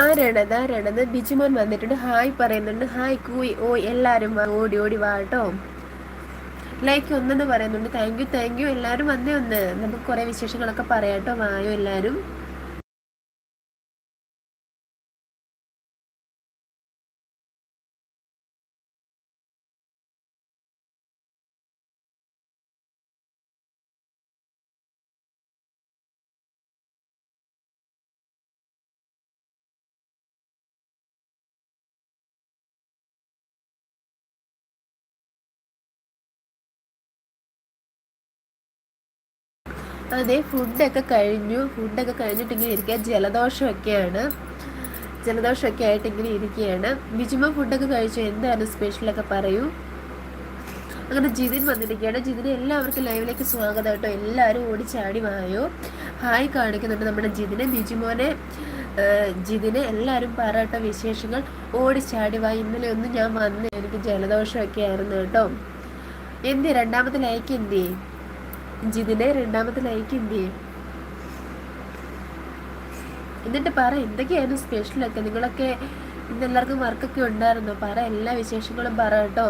ആരാണത്? ആരാണത്? ബിജുമോൻ വന്നിട്ടുണ്ട്. ഹായ് പറയുന്നുണ്ട്. ഹായ് കൂയ്. ഓ എല്ലാരും ഓടി ഓടി വാട്ടോ ലൈക്ക് ഒന്നെന്ന് പറയുന്നുണ്ട്. Thank you thank you. എല്ലാവരും വന്നേ ഒന്ന്. നമുക്ക് കുറേ വിശേഷങ്ങളൊക്കെ പറയാട്ടോ വായോ എല്ലാവരും അതെ ഫുഡൊക്കെ കഴിഞ്ഞു. ഫുഡൊക്കെ കഴിഞ്ഞിട്ട് ഇങ്ങനെ ഇരിക്കുക. ജലദോഷമൊക്കെയാണ്. ജലദോഷമൊക്കെ ആയിട്ട് ഇങ്ങനെ ഇരിക്കുകയാണ്. ബിജുമ ഫുഡൊക്കെ കഴിച്ചു എന്താണ് സ്പെഷ്യലൊക്കെ പറയൂ. അങ്ങനെ ജിതിൻ വന്നിരിക്കുകയാണ്. ജിതിന് എല്ലാവർക്കും ലൈവിലേക്ക് സ്വാഗതം കേട്ടോ. എല്ലാവരും ഓടിച്ചാടി വായോ. ഹായ് കാണിക്കുന്നുണ്ട് നമ്മുടെ ജിതിനെ. ബിജുമോനെ ജിതിനെ എല്ലാവരും പറയട്ടോ വിശേഷങ്ങൾ. ഓടിച്ചാടി വായി ഇന്നലെ ഒന്നും ഞാൻ വന്നു എനിക്ക് ജലദോഷമൊക്കെ ആയിരുന്നു കേട്ടോ. എന്തി രണ്ടാമത്തെ ലൈക്ക് എന്തി ജിതിനെ രണ്ടാമത്തെ ലൈക്ക് എന്ത് ചെയ്യും എന്നിട്ട് പറ എന്തൊക്കെയായിരുന്നു സ്പെഷ്യലൊക്കെ നിങ്ങളൊക്കെ ഇന്ന് എല്ലാവർക്കും വർക്കൊക്കെ ഉണ്ടായിരുന്നു? പറ എല്ലാ വിശേഷങ്ങളും പറ കേട്ടോ.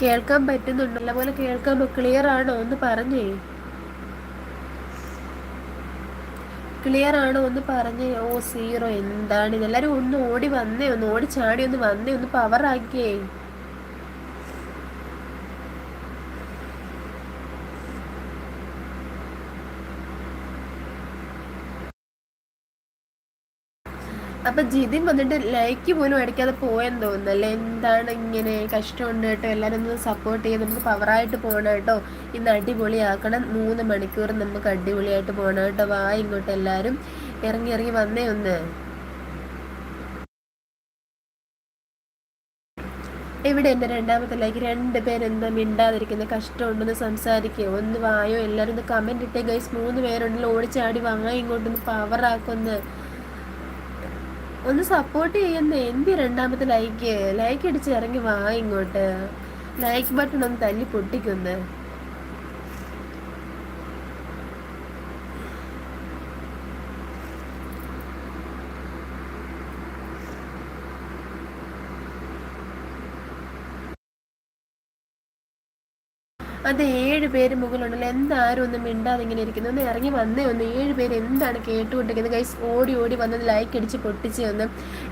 കേൾക്കാൻ പറ്റുന്നുണ്ടല്ലോ പോലെ കേൾക്കാൻ ക്ലിയർ ആണോ? എന്ന് പറഞ്ഞേ. ക്ലിയർ ആണോ ഒന്ന് പറഞ്ഞേ ഓ സീറോ എന്താണ്? എല്ലാവരും ഒന്ന് ഓടി വന്നേ ഒന്ന് ഓടി ചാടി ഒന്ന് വന്നേ ഒന്ന് പവർ അപ്പൊ ജിതിൻ വന്നിട്ട് ലൈക്ക് പോലും അടിക്കാതെ പോയെന്ന് തോന്നുന്നല്ലേ എന്താണ് ഇങ്ങനെ കഷ്ടമുണ്ട് കേട്ടോ? എല്ലാവരും ഒന്ന് സപ്പോർട്ട് ചെയ്ത് നമുക്ക് പവറായിട്ട് പോകണം കേട്ടോ. ഇന്ന് അടിപൊളിയാക്കണം. മൂന്ന് മണിക്കൂർ നമുക്ക് അടിപൊളിയായിട്ട് പോകണം കേട്ടോ. വാ ഇങ്ങോട്ട് എല്ലാരും ഇറങ്ങി ഇറങ്ങി വന്നേ ഒന്ന്. ഇവിടെ എന്റെ രണ്ടാമത്തെ ലൈക്ക് രണ്ട് പേരെന്താ മിണ്ടാതിരിക്കുന്ന? കഷ്ടമുണ്ടെന്ന് സംസാരിക്കുക ഒന്ന് വായോ എല്ലാവരും ഒന്ന് കമന്റ് ഇട്ടേ ഗൈസ് മൂന്ന് പേരുണ്ടല്ലോ ഓടിച്ചാടി വാങ്ങാൻ ഇങ്ങോട്ടൊന്ന് പവറാക്കൊന്ന് ഒന്ന് സപ്പോർട്ട് ചെയ്യുന്ന. എന്തി രണ്ടാമത്തെ ലൈക്ക് ലൈക്ക് അടിച്ച് ഇറങ്ങി വാ ഇങ്ങോട്ട്. ലൈക്ക് ബട്ടൺ ഒന്ന് തല്ലി പൊട്ടിക്കൊന്ന്. അത് ഏഴ് പേര് മുകളിലുണ്ടല്ലോ. എന്താരും ഒന്നും മിണ്ടാതെ ഇങ്ങനെ ഇരിക്കുന്നു. ഒന്ന് ഇറങ്ങി വന്നേ ഒന്ന്. ഏഴ് പേര് എന്താണ് കേട്ടുകൊണ്ടിരിക്കുന്നത്? ഗൈസ് ഓടി ഓടി വന്നത് ലൈക്ക് അടിച്ച് പൊട്ടിച്ച് ഒന്ന്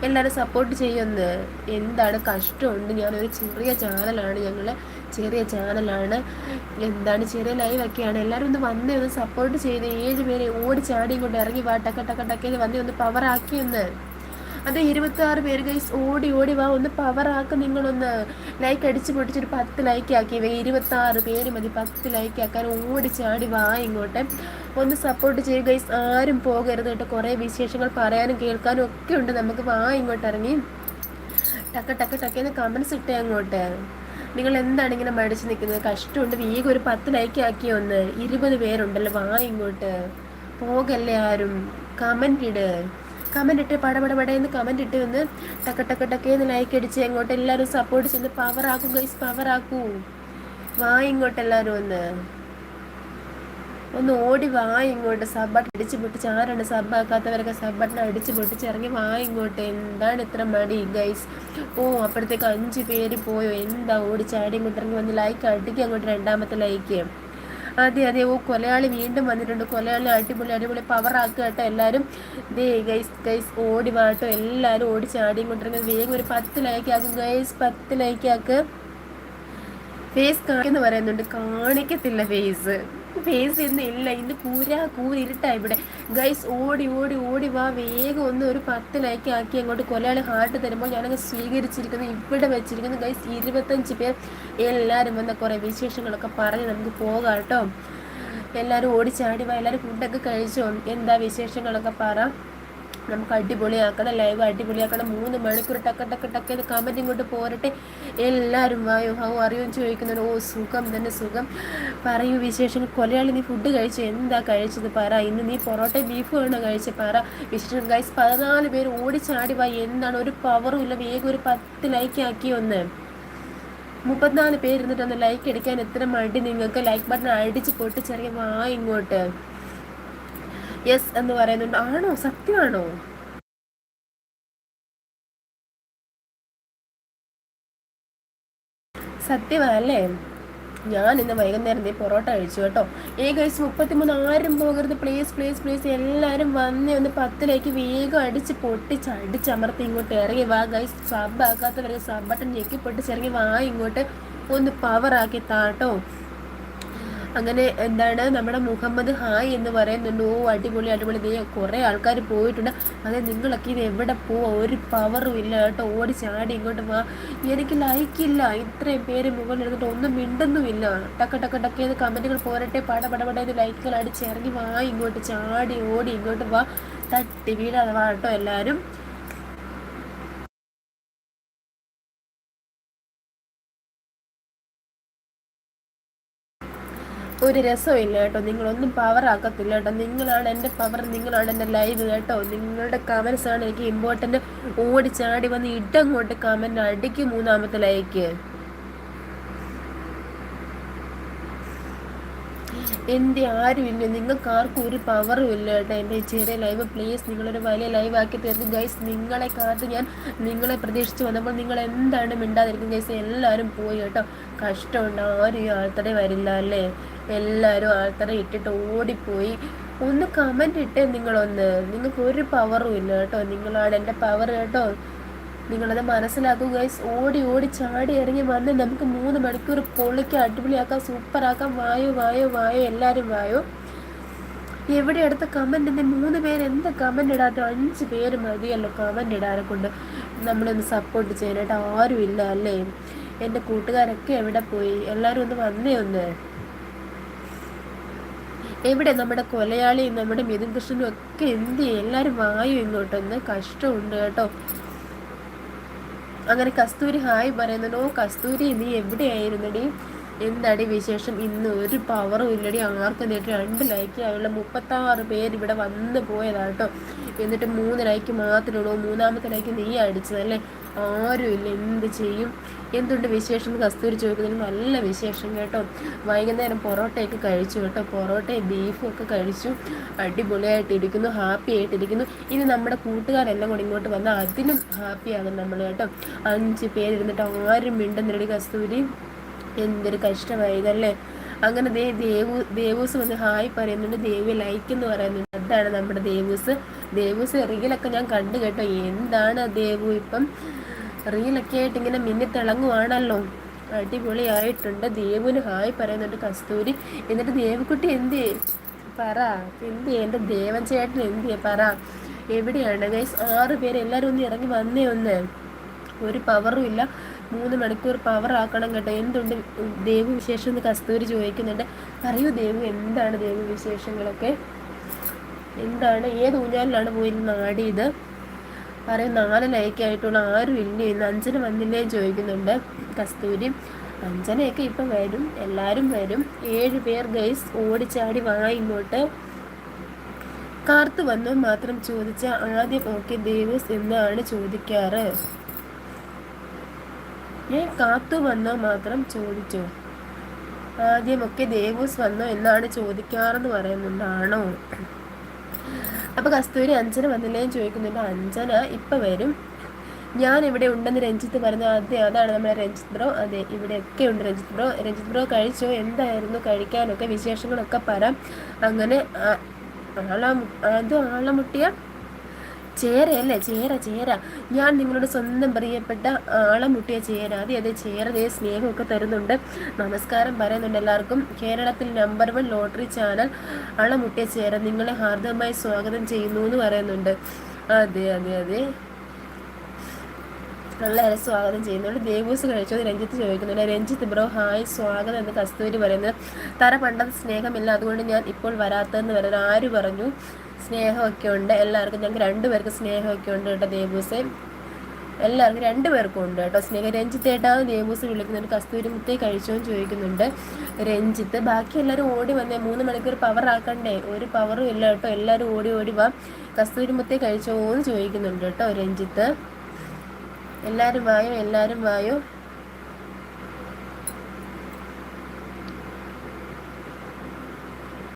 എല്ലാവരും സപ്പോർട്ട് ചെയ്യുമെന്ന് എന്താണ് കഷ്ടമുണ്ട്. ഞാനൊരു ചെറിയ ചാനലാണ് ഞങ്ങൾ ചെറിയ ചാനലാണ്. എന്താണ് ചെറിയ ലൈവൊക്കെയാണ് എല്ലാവരും ഒന്ന് വന്നേ ഒന്ന് സപ്പോർട്ട് ചെയ്ത് ഏഴ് പേര് ഓടി ചാടിയും കൊണ്ട് ഇറങ്ങി വാ ടക്ക ടക്ക ടക്കേന്ന് വന്നേ ഒന്ന് പവറാക്കിയൊന്ന് അത് ഇരുപത്തി ആറ് പേര് ഗൈസ് ഓടി ഓടി വാ ഒന്ന് പവർ ആക്ക് നിങ്ങളൊന്ന് ലൈക്ക് അടിച്ച് പൊട്ടിച്ചൊരു പത്ത് ലൈക്ക് ആക്കി വേ. ഇരുപത്തി ആറ് പേര് മതി പത്ത് ലൈക്ക് ആക്കാൻ. ഓടി ചാടി വാ ഇങ്ങോട്ട്. ഒന്ന് സപ്പോർട്ട് ചെയ്യുക ഗൈസ് ആരും പോകരുത് കേട്ടോ. കുറേ വിശേഷങ്ങൾ പറയാനും കേൾക്കാനും ഒക്കെ ഉണ്ട്. നമുക്ക് വാ ഇങ്ങോട്ട് ഇറങ്ങി. ടക്ക ടക്ക എന്ന് കമൻസ് ഇട്ടേ അങ്ങോട്ട്. നിങ്ങൾ എന്താണ് ഇങ്ങനെ മടിച്ച് നിൽക്കുന്നത്? കഷ്ടമുണ്ട്. വീഗ ഒരു പത്ത് ലൈക്ക് ആക്കി ഒന്ന്. ഇരുപത് പേരുണ്ടല്ലോ വാ ഇങ്ങോട്ട്. പോകല്ലേ ആരും? കമന്റ് ഇട്. കമന്റ് ഇട്ട് പടപടപടയെന്ന് കമന്റ് ഇട്ട് വന്ന് ടക്ക ടക്ക ടക്കേന്ന് ലൈക്ക് അടിച്ച് അങ്ങോട്ട് എല്ലാവരും സപ്പോർട്ട് ചെയ്ത് പവർ ആക്കൂ ഗൈസ് പവർ ആക്കൂ. വാ ഇങ്ങോട്ട് എല്ലാവരും ഒന്ന്. ഒന്ന് ഓടി വാ ഇങ്ങോട്ട്. സബ് ബട്ടൺ അടിച്ച് പൊട്ടിച്ച് ആരാണ് സബ് ആക്കാത്തവരൊക്കെ സബ് ബട്ടൺ അടിച്ച് പൊട്ടിച്ച് ഇറങ്ങി വാ ഇങ്ങോട്ട്. എന്താണ് ഇത്ര മടി ഗൈസ് ഓ അപ്പോഴത്തേക്ക് അഞ്ച് പേര് പോയോ? എന്താ ഓടി ചാടി ഇങ്ങോട്ട് ഇറങ്ങി വന്ന് ലൈക്ക് അടിക്കുക അങ്ങോട്ട് രണ്ടാമത്തെ ലൈക്ക് അതെ അതെ ഓ കൊലയാളി വീണ്ടും വന്നിട്ടുണ്ട്. കൊലയാളി അടിപൊളി അടിപൊളി പവർ ആക്കുക കേട്ടോ എല്ലാവരും ദേ ഗൈസ് ഗൈസ് ഓടി വാട്ടോ എല്ലാവരും ഓടി ചാടിയും കൊണ്ടിരുന്നത് വേഗം ഒരു പത്ത് ലൈക്ക് ആക്കും ഗൈസ് പത്ത് ലൈക്ക് ആക്കുക ഫേസ് കാണിക്കുന്നു പറയുന്നുണ്ട്. കാണിക്കത്തില്ല ഫേസ് ഫേസ് ഇന്ന് ഇല്ല. ഇന്ന് കൂരാ കൂരിട്ടാ ഇവിടെ. ഗൈസ് ഓടി ഓടി ഓടി വാ. വേഗം ഒന്ന് ഒരു പത്ത് ലൈക്ക് ആക്കി അങ്ങോട്ട് കൊലയാളി ഹാർട്ട് തരുമ്പോൾ ഞാനങ്ങ് സ്വീകരിച്ചിരിക്കുന്നു. ഇവിടെ വെച്ചിരിക്കുന്നു. ഗൈസ് ഇരുപത്തഞ്ച് പേർ എല്ലാവരും വന്ന കുറേ വിശേഷങ്ങളൊക്കെ പറഞ്ഞ് നമുക്ക് പോകാം കേട്ടോ. എല്ലാവരും ഓടിച്ചാടി വാ. എല്ലാവരും ഫുഡൊക്കെ കഴിച്ചോ? എന്താ വിശേഷങ്ങളൊക്കെ പറ. നമുക്ക് അടിപൊളിയാക്കണം ലൈവ് അടിപൊളിയാക്കണം മൂന്ന് മണിക്കൂർ ടക്ക ടക്ക ടക്ക എന്ന് കമന്റ് ഇങ്ങോട്ട് പോരട്ടെ. എല്ലാവരും വായോ ഹൗ അറിയുമെന്ന് ചോദിക്കുന്നുണ്ട് ഓ സുഖം തന്നെ സുഖം. പറയൂ വിശേഷങ്ങൾ കൊലയാളി നീ ഫുഡ് കഴിച്ചു? എന്താ കഴിച്ചത്? പറ. ഇന്ന് നീ പൊറോട്ട ബീഫ് വേണോ കഴിച്ച്? പറ. വിശേഷം ഗൈസ് പതിനാല് പേര് ഓടിച്ചാടി വായി എന്താണ്? ഒരു പവറും ഇല്ല. വേഗം ഒരു പത്ത് ലൈക്ക് ആക്കി ഒന്ന്. മുപ്പത്തിനാല് പേര് ഇരുന്നിട്ടൊന്ന് ലൈക്ക് അടിക്കാൻ എത്ര മടി നിങ്ങൾക്ക്? ലൈക്ക് ബട്ടൺ അടിച്ച് പൊട്ടിച്ചെറിയ വാ ഇങ്ങോട്ട്. യെസ് എന്ന് പറയുന്നുണ്ട്. ആണോ? സത്യമാണോ? സത്യമല്ലേ ഞാൻ ഇന്ന് വൈകുന്നേരം നീ പൊറോട്ട കഴിച്ചു കേട്ടോ. ഏ ഗൈസ് മുപ്പത്തിമൂന്ന് ആരും പോകരുത്. പ്ലീസ് പ്ലീസ് പ്ലീസ് എല്ലാവരും വന്ന് ഒന്ന് പത്തിലേക്ക് വേഗം അടിച്ച് പൊട്ടിച്ച് അടിച്ചമർത്തി ഇങ്ങോട്ട് ഇറങ്ങി വാ ഗൈസ് സബ് ആക്കാത്തവരെ സബ് ബട്ടൺ ഞെക്കി പൊട്ടിച്ചിറങ്ങി വാ ഇങ്ങോട്ട്. ഒന്ന് പവറാക്കി താട്ടോ അങ്ങനെ എന്താണ് നമ്മുടെ മുഹമ്മദ് ഹായ് എന്ന് പറയുന്നുണ്ട്. ഓ അടിപൊളി അടിപൊളി. നീ കുറേ ആൾക്കാർ പോയിട്ടുണ്ട്. അതെ നിങ്ങളൊക്കെ ഇത് എവിടെ പോവാ? ഒരു പവറും ഇല്ല കേട്ടോ. ഓടി ചാടി ഇങ്ങോട്ട് വാ. എനിക്ക് ലൈക്കില്ല ഇത്രയും പേര് മുകളിൽ എടുത്തിട്ട് ഒന്നും മിണ്ടുന്നുമില്ല. ടക്ക ടക്ക ടക്ക ചെയ്ത് കമന്റുകൾ പോരട്ടെ. പട പട ലൈക്കുകൾ അടിച്ചിറങ്ങി വാ. ഇങ്ങോട്ട് ചാടി ഓടി ഇങ്ങോട്ട് വാ. തട്ടി വീടാതെ വാ കേട്ടോ എല്ലാവരും ഒരു രസമില്ല കേട്ടോ. നിങ്ങളൊന്നും പവർ ആക്കത്തില്ല കേട്ടോ. നിങ്ങളാണ് എന്റെ പവർ നിങ്ങളാണ് എന്റെ ലൈവ് കേട്ടോ. നിങ്ങളുടെ കമൻസ് ആണ് എനിക്ക് ഇമ്പോർട്ടന്റ് ഓടി ചാടി വന്ന് ഇട്ടങ്ങോട്ട് കമന്റ് അടിക്ക് മൂന്നാമത്തെ ലൈക്ക് എന്റെ ഇല്ല. നിങ്ങൾക്ക് ആർക്കും ഒരു പവറും ഇല്ല കേട്ടോ എന്റെ ചെറിയ ലൈവ് പ്ലീസ് നിങ്ങളൊരു വലിയ ലൈവ് ആക്കി തീർക്കും. ഗൈസ് നിങ്ങളെ കാത്ത് ഞാൻ നിങ്ങളെ പ്രതീക്ഷിച്ച് വന്നപ്പോൾ നിങ്ങൾ എന്താണ് മിണ്ടാതിരിക്കും ഗൈസ് എല്ലാവരും പോയി കേട്ടോ. കഷ്ടമുണ്ട്. ആരും ഈ വരില്ല അല്ലേ? എല്ലാവരും ആൾത്തറ ഇട്ടിട്ട് ഓടിപ്പോയി. ഒന്ന് കമന്റ് ഇട്ടേ നിങ്ങളൊന്ന് നിങ്ങൾക്ക് ഒരു പവറും ഇല്ല കേട്ടോ. നിങ്ങളാണ് എന്റെ പവർ കേട്ടോ. നിങ്ങളത് മനസ്സിലാക്കുക ഗൈസ് ഓടി ഓടി ചാടി ഇറങ്ങി വന്ന് നമുക്ക് മൂന്ന് മണിക്കൂർ പൊള്ളിക്കാം അടിപൊളിയാക്കാം സൂപ്പറാക്കാം വായോ വായോ വായോ എല്ലാവരും വായോ. എവിടെ അടുത്ത കമന്റ് എന്റെ മൂന്ന് പേര് എന്താ കമന്റ് ഇടാത്ത അഞ്ച് പേര് മതിയല്ലോ കമന്റ് ഇടാനെ കൊണ്ട്. നമ്മളൊന്ന് സപ്പോർട്ട് ചെയ്യാനായിട്ട് ആരും ഇല്ല അല്ലേ? എന്റെ കൂട്ടുകാരൊക്കെ എവിടെ പോയി? എല്ലാവരും ഒന്ന് വന്നേ ഒന്ന്. എവിടെ നമ്മുടെ കൊലയാളിയും നമ്മുടെ മിഥുൻ കൃഷ്ണനും ഒക്കെ എന്ത് എല്ലാവരും വായു ഇങ്ങോട്ടൊന്ന് കഷ്ടമുണ്ട് കേട്ടോ. അങ്ങനെ കസ്തൂരി ഹായ് പറയുന്നുണ്ട് ഓ കസ്തൂരി നീ എവിടെയായിരുന്നടി? എന്താടി വിശേഷം? ഇന്ന് ഒരു പവറും ഇല്ലടി. ആർക്കും നേരിട്ട് രണ്ട് ലൈക്ക് ആയുള്ള മുപ്പത്താറ് പേര് ഇവിടെ വന്ന് പോയതാട്ടോ എന്നിട്ട് മൂന്ന് ലൈക്ക് മാത്രമേ ഉള്ളൂ. മൂന്നാമത്തെ ലൈക്ക് നീ അടിച്ചതല്ലേ? ആരുമില്ല. എന്ത് ചെയ്യും? എന്തുണ്ട് വിശേഷം? കസ്തൂരി ചോദിക്കുന്നതിന് നല്ല വിശേഷം കേട്ടോ. വൈകുന്നേരം പൊറോട്ടയൊക്കെ കഴിച്ചു കേട്ടോ. പൊറോട്ടയും ബീഫും ഒക്കെ കഴിച്ചു. അടിപൊളിയായിട്ടിരിക്കുന്നു ഹാപ്പി ആയിട്ടിരിക്കുന്നു ഇനി നമ്മുടെ കൂട്ടുകാരെല്ലാം കൂടി ഇങ്ങോട്ട് വന്നാൽ അതിനും ഹാപ്പിയാകും നമ്മൾ കേട്ടോ. അഞ്ച് പേരിരുന്നിട്ട് ആരും മിണ്ടുന്നിരടി കസ്തൂരി. എന്തൊരു കഷ്ടമായതല്ലേ? അങ്ങനെ ദേ ദേവു ദേവൂസ് വന്ന് ഹായ് പറയുന്നുണ്ട്. ദേവി ലൈക്ക് എന്ന് പറയുന്നുണ്ട്. അതാണ് നമ്മുടെ ദേവൂസ്. ദേവൂസ് റീലൊക്കെ ഞാൻ കണ്ടു കേട്ടോ. എന്താണ് ദേവു ഇപ്പം? റീലൊക്കെ ആയിട്ട് ഇങ്ങനെ മിന്നിത്തിളങ്ങുവാണല്ലോ. അടിപൊളിയായിട്ടുണ്ട്. ദേവുവിന് ഹായ് പറയുന്നുണ്ട് കസ്തൂരി. എന്നിട്ട് ദേവിക്കുട്ടി എന്ത്? പറ. എന്ത് എന്റെ ദേവൻ ചേട്ടൻ എന്ത്? പറ. എവിടെയാണ്? ഗൈസ് ആറ് പേര് എല്ലാവരും ഒന്ന് ഇറങ്ങി വന്നേ ഒന്ന്. ഒരു പവറും ഇല്ല. മൂന്ന് മണിക്കൂർ പവർ ആക്കണം കേട്ടോ. എന്തുണ്ട് ദേവു വിശേഷം എന്ന് കസ്തൂരി ചോദിക്കുന്നുണ്ട്. പറയൂ ദേവു എന്താണ് ദേവു വിശേഷങ്ങളൊക്കെ? എന്താണ്? ഏത് ഊഞ്ഞാലിലാണ് പോയിരുന്ന ആടിയത് പറയും നാല് ലൈക്കായിട്ടുള്ള ആരും ഇല്ല ഇന്ന് അഞ്ചന വന്നില്ലേ ചോദിക്കുന്നുണ്ട് കസ്തൂരി. അഞ്ചനയൊക്കെ ഇപ്പം വരും എല്ലാവരും വരും. ഏഴ് പേർ ഗൈസ് ഓടിച്ചാടി വാ ഇങ്ങോട്ട്. കാർത്ത് വന്നു മാത്രം ചോദിച്ച ആദ്യം ഓക്കെ ദേവസ് എന്നാണ് ചോദിക്കാറ്. ഞാൻ കാത്തു വന്നോ മാത്രം ചോദിച്ചു. ആദ്യമൊക്കെ ദേവൂസ് വന്നോ എന്നാണ് ചോദിക്കാറെന്ന് പറയുന്നുണ്ടാണോ? അപ്പോൾ കസ്തൂരി അഞ്ജന വന്നില്ലേ ചോദിക്കുന്നുണ്ട് അഞ്ജന ഇപ്പൊ വരും. ഞാൻ ഇവിടെ ഉണ്ടെന്ന് രഞ്ജിത്ത് പറഞ്ഞു. അതെ അതാണ് നമ്മുടെ രഞ്ജിത്ത് ബ്രോ. അതെ ഇവിടെയൊക്കെ ഉണ്ട് രഞ്ജിത്ത് ബ്രോ. രഞ്ജിത്ത് ബ്രോ കഴിച്ചോ? എന്തായിരുന്നു കഴിക്കാനൊക്കെ വിശേഷങ്ങളൊക്കെ പറ. അങ്ങനെ ആളാ അത് ആളമുട്ടിയ ചേരയല്ലേ ചേര ചേര. ഞാൻ നിങ്ങളുടെ സ്വന്തം പ്രിയപ്പെട്ട ആളമുട്ടിയ ചേര. അതെ അതെ ചേര ദേ സ്നേഹമൊക്കെ തരുന്നുണ്ട്. നമസ്കാരം പറയുന്നുണ്ട് എല്ലാവർക്കും. കേരളത്തിൽ നമ്പർ വൺ ലോട്ടറി ചാനൽ ആളമുട്ടിയ ചേര. നിങ്ങളെ ഹാർദ്ദമായി സ്വാഗതം ചെയ്യുന്നു എന്ന് പറയുന്നുണ്ട്. അതെ അതെ അതെ. നല്ല സ്വാഗതം ചെയ്യുന്നുണ്ട്. ദേവൂസ് കഴിച്ചത് രഞ്ജിത്ത് ചോദിക്കുന്നുണ്ട്. രഞ്ജിത്ത് ബ്രോ ഹായ് സ്വാഗതം എന്ന് കസ്തൂരി പറയുന്നത്. തറ പണ്ടത് സ്നേഹമില്ല. അതുകൊണ്ട് ഞാൻ ഇപ്പോൾ വരാത്തതെന്ന് പറയുന്നത് ആര് പറഞ്ഞു? സ്നേഹമൊക്കെ ഉണ്ട് എല്ലാവർക്കും ഞങ്ങൾക്ക് രണ്ടുപേർക്ക് സ്നേഹമൊക്കെ ഉണ്ട് കേട്ടോ ദേവൂസേ. എല്ലാവർക്കും രണ്ടുപേർക്കും ഉണ്ട് കേട്ടോ. സ്നേഹം രഞ്ജിത്ത് ഏട്ടാ ദേവൂസ് വിളിക്കുന്നുണ്ട് കസ്തൂരി മുത്തേ കഴിച്ചോന്ന് ചോദിക്കുന്നുണ്ട്. രഞ്ജിത്ത് ബാക്കി എല്ലാവരും ഓടി വന്നേ. മൂന്ന് മണിക്കൂർ പവർ ആക്കണ്ടേ? ഒരു പവറും ഇല്ല കേട്ടോ. എല്ലാവരും ഓടി ഓടി വാ. കസ്തൂരി മുത്തേ കഴിച്ചോ എന്ന് ചോദിക്കുന്നുണ്ട് കേട്ടോ രഞ്ജിത്ത്. എല്ലാവരും വായോ? എല്ലാവരും വായോ?